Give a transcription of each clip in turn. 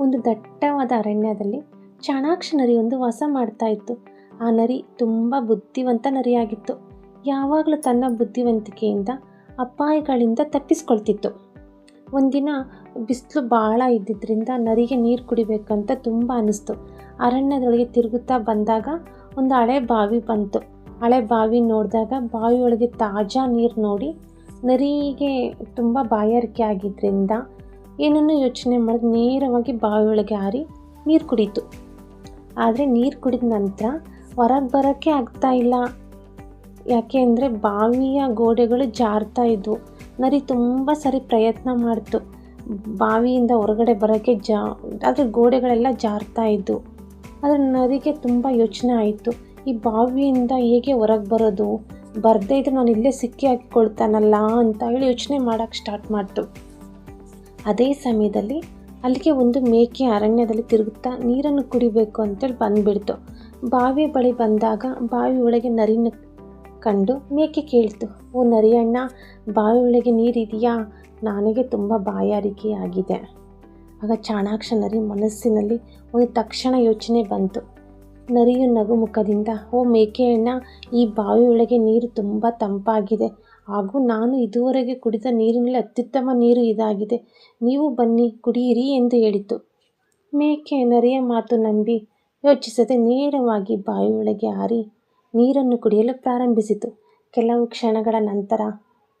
ಒಂದು ದಟ್ಟವಾದ ಅರಣ್ಯದಲ್ಲಿ ಚಾಣಾಕ್ಷ ನರಿ ಒಂದು ವಾಸ ಮಾಡ್ತಾ ಇತ್ತು. ಆ ನರಿ ತುಂಬ ಬುದ್ಧಿವಂತ ನರಿಯಾಗಿತ್ತು. ಯಾವಾಗಲೂ ತನ್ನ ಬುದ್ಧಿವಂತಿಕೆಯಿಂದ ಅಪಾಯಗಳಿಂದ ತಪ್ಪಿಸ್ಕೊಳ್ತಿತ್ತು. ಒಂದಿನ ಬಿಸಿಲು ಭಾಳ ಇದ್ದಿದ್ದರಿಂದ ನರಿಗೆ ನೀರು ಕುಡಿಬೇಕಂತ ತುಂಬ ಅನ್ನಿಸ್ತು ಅರಣ್ಯದೊಳಗೆ ತಿರುಗುತ್ತಾ ಬಂದಾಗ ಒಂದು ಹಳೆ ಬಾವಿ ಬಂತು. ಹಳೆ ಬಾವಿ ನೋಡಿದಾಗ ಬಾವಿಯೊಳಗೆ ತಾಜಾ ನೀರು ನೋಡಿ ನರಿಗೆ ತುಂಬ ಬಾಯಾರಿಕೆ ಆಗಿದ್ದರಿಂದ ಏನನ್ನೂ ಯೋಚನೆ ಮಾಡಿದ ನೇರವಾಗಿ ಬಾವಿಯೊಳಗೆ ಹಾರಿ ನೀರು ಕುಡೀತು. ಆದರೆ ನೀರು ಕುಡಿದ ನಂತರ ಹೊರಗೆ ಬರೋಕ್ಕೆ ಆಗ್ತಾ ಇಲ್ಲ. ಯಾಕೆ ಅಂದರೆ ಬಾವಿಯ ಗೋಡೆಗಳು ಜಾರ್ತಾ ಇದ್ವು. ನರಿ ತುಂಬ ಸರಿ ಪ್ರಯತ್ನ ಮಾಡ್ತು. ಬಾವಿಯಿಂದ ಹೊರಗಡೆ ಬರೋಕ್ಕೆ ಜಾ, ಆದರೆ ಗೋಡೆಗಳೆಲ್ಲ ಜಾರ್ತಾ ಇದ್ವು. ಆದರೆ ನರಿಗೆ ತುಂಬ ಯೋಚನೆ ಆಯಿತು. ಈ ಬಾವಿಯಿಂದ ಹೇಗೆ ಹೊರಗೆ ಬರೋದು? ಬರದೇ ಇದ್ರೆ ನಾನು ಇಲ್ಲೇ ಸಿಕ್ಕಿ ಹಾಕಿಕೊಳ್ತಾನಲ್ಲ ಅಂತ ಹೇಳಿ ಯೋಚನೆ ಮಾಡೋಕ್ಕೆ ಸ್ಟಾರ್ಟ್ ಮಾಡ್ತು. ಅದೇ ಸಮಯದಲ್ಲಿ ಅಲ್ಲಿಗೆ ಒಂದು ಮೇಕೆ ಅರಣ್ಯದಲ್ಲಿ ತಿರುಗುತ್ತಾ ನೀರನ್ನು ಕುಡಿಬೇಕು ಅಂತೇಳಿ ಬಂದುಬಿಡ್ತು. ಬಾವಿ ಬಳಿ ಬಂದಾಗ ಬಾವಿ ಒಳಗೆ ನರಿನ ಕಂಡು ಮೇಕೆ ಕೇಳ್ತು, ಓ ನರಿ ಅಣ್ಣ ಬಾವಿ ಒಳಗೆ ನೀರಿದೆಯಾ? ನನಗೆ ತುಂಬ ಬಾಯಾರಿಕೆ ಆಗಿದೆ. ಆಗ ಚಾಣಾಕ್ಷ ನರಿ ಮನಸ್ಸಿನಲ್ಲಿ ಒಂದು ತಕ್ಷಣ ಯೋಚನೆ ಬಂತು. ನರಿಯು ನಗುಮುಖದಿಂದ, ಓ ಮೇಕೆ ಅಣ್ಣ ಈ ಬಾವಿ ಒಳಗೆ ನೀರು ತುಂಬ ತಂಪಾಗಿದೆ. ಹಾಗೂ ನಾನು ಇದುವರೆಗೆ ಕುಡಿದ ನೀರಿನಲ್ಲಿ ಅತ್ಯುತ್ತಮ ನೀರು ಇದಾಗಿದೆ. ನೀವು ಬನ್ನಿ, ಕುಡಿಯಿರಿ ಎಂದು ಹೇಳಿತು. ಮೇಕೆ ನರಿಯ ಮಾತು ನಂಬಿ ಯೋಚಿಸದೆ ನೇರವಾಗಿ ಬಾವಿಯೊಳಗೆ ಹಾರಿ ನೀರನ್ನು ಕುಡಿಯಲು ಪ್ರಾರಂಭಿಸಿತು. ಕೆಲವು ಕ್ಷಣಗಳ ನಂತರ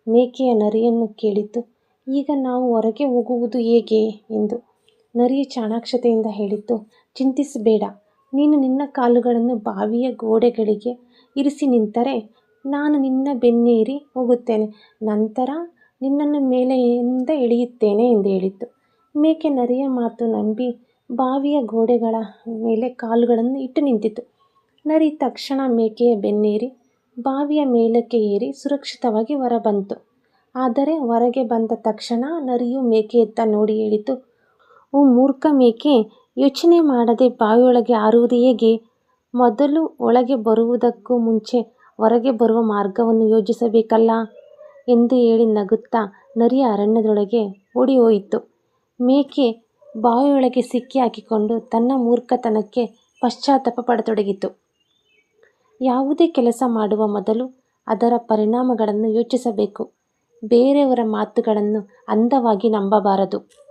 ಮೇಕೆಯ ನರಿಯನ್ನು ಕೇಳಿತು. ಈಗ ನಾವು ಹೊರಗೆ ಹೋಗುವುದು ಹೇಗೆ ಎಂದು ನರಿಯ ಚಾಣಾಕ್ಷತೆಯಿಂದ ಹೇಳಿತು. ಚಿಂತಿಸಬೇಡ, ನೀನು ನಿನ್ನ ಕಾಲುಗಳನ್ನು ಬಾವಿಯ ಗೋಡೆಗಳಿಗೆ ಇರಿಸಿ ನಿಂತರೆ ನಾನು ನಿನ್ನ ಬೆನ್ನೇರಿ ಹೋಗುತ್ತೇನೆ. ನಂತರ ನಿನ್ನನ್ನು ಮೇಲೆಯಿಂದ ಇಳಿಯುತ್ತೇನೆ ಎಂದು ಹೇಳಿತು. ಮೇಕೆ ನರಿಯ ಮಾತು ನಂಬಿ ಬಾವಿಯ ಗೋಡೆಗಳ ಮೇಲೆ ಕಾಲುಗಳನ್ನು ಇಟ್ಟು ನಿಂತಿತು. ನರಿ ತಕ್ಷಣ ಮೇಕೆಯ ಬೆನ್ನೇರಿ ಬಾವಿಯ ಮೇಲಕ್ಕೆ ಏರಿ ಸುರಕ್ಷಿತವಾಗಿ ಹೊರಬಂತು. ಆದರೆ ಹೊರಗೆ ಬಂದ ತಕ್ಷಣ ನರಿಯು ಮೇಕೆಯತ್ತ ನೋಡಿ ಹೇಳಿತು, ಓ ಮೂರ್ಖ ಮೇಕೆ, ಯೋಚನೆ ಮಾಡದೆ ಬಾವಿಯೊಳಗೆ ಹಾರುವುದು ಹೇಗೆ? ಮೊದಲು ಒಳಗೆ ಬರುವುದಕ್ಕೂ ಮುಂಚೆ ಹೊರಗೆ ಬರುವ ಮಾರ್ಗವನ್ನು ಯೋಜಿಸಬೇಕಲ್ಲ? ಎಂದು ಹೇಳಿ ನಗುತ್ತಾ ನರಿಯ ಅರಣ್ಯದೊಳಗೆ ಓಡಿ ಹೋಯಿತು ಮೇಕೆ ಬಾವಿಯೊಳಗೆ ಸಿಕ್ಕಿ ಹಾಕಿಕೊಂಡು ತನ್ನ ಮೂರ್ಖತನಕ್ಕೆ ಪಶ್ಚಾತ್ತಾಪ ಪಡತೊಡಗಿತು. ಯಾವುದೇ ಕೆಲಸ ಮಾಡುವ ಮೊದಲು ಅದರ ಪರಿಣಾಮಗಳನ್ನು ಯೋಚಿಸಬೇಕು. ಬೇರೆಯವರ ಮಾತುಗಳನ್ನು ಅಂಧವಾಗಿ ನಂಬಬಾರದು.